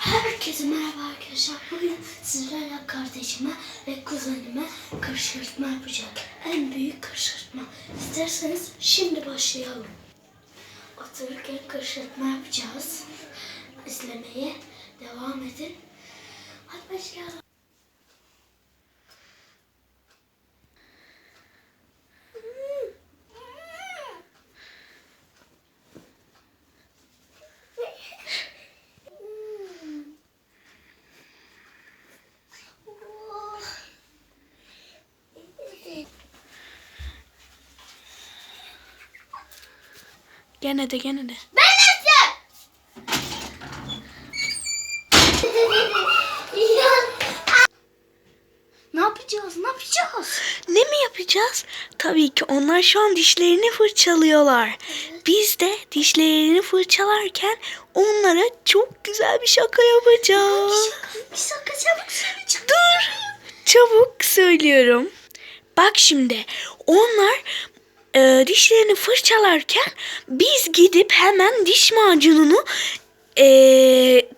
Herkese merhaba arkadaşlar. Bugün sizlerle kardeşime ve kuzenime kışkırtma yapacağım. En büyük kışkırtma. İsterseniz şimdi başlayalım. Otururken kışkırtma yapacağız. İzlemeye devam edin. Hadi başlayalım. Gene de gene de. Ben Ne yapacağız? Ne yapacağız? Ne mi yapacağız? Tabii ki onlar şu an dişlerini fırçalıyorlar. Biz de dişlerini fırçalarken onlara çok güzel bir şaka yapacağız. Bir şaka çabuk söyle. Dur. Çabuk söylüyorum. Bak şimdi onlar e, dişlerini fırçalarken biz gidip hemen diş macununu e,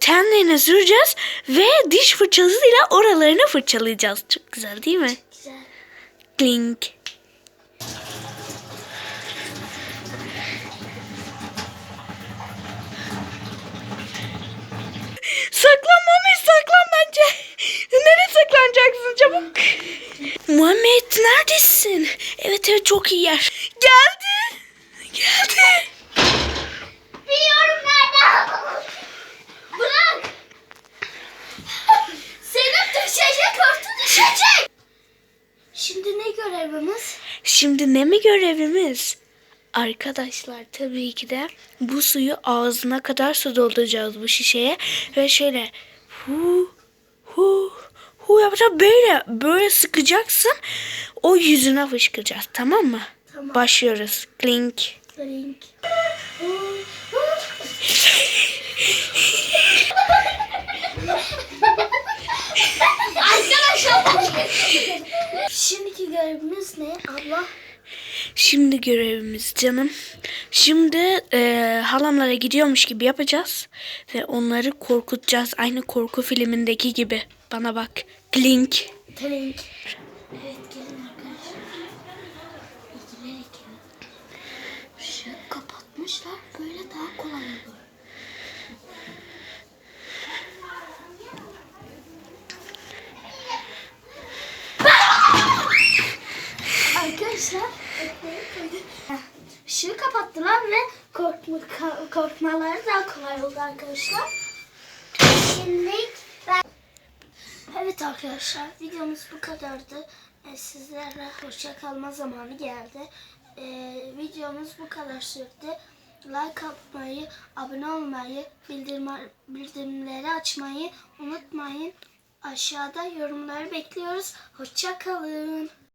tenlerine süreceğiz ve diş fırçasıyla oralarını fırçalayacağız. Çok güzel değil mi? Güzel. Klink. Çabuk? Muhammed neredesin? Evet evet çok iyi yer. Geldi. Geldi. Biliyorum nerede. Bırak. Senin düşecek örtü düşecek. Şimdi ne görevimiz? Şimdi ne mi görevimiz? Arkadaşlar tabii ki de bu suyu ağzına kadar su dolduracağız bu şişeye ve şöyle hu hu hu yapacağız böyle böyle sıkacaksın o yüzüne fışkıracağız tamam mı? Tamam. Başlıyoruz. Klink. Drink. Arkadaşlar. Şimdiki görevimiz ne abla? Şimdi görevimiz canım. Şimdi e, halamlara gidiyormuş gibi yapacağız ve onları korkutacağız. Aynı korku filmindeki gibi. Bana bak. Klink. Drink. Evet gelin arkadaşlar. Işığı kapatmışlar. Böyle daha kolay olur. Arkadaşlar kapattılar ve korkma, korkmaları daha kolay oldu arkadaşlar. Şimdi ben... Evet arkadaşlar videomuz bu kadardı. Ee, sizlerle hoşça kalma zamanı geldi. Ee, videomuz bu kadar sürdü. Like atmayı, abone olmayı, bildirimleri açmayı unutmayın. Aşağıda yorumları bekliyoruz. Hoşça kalın.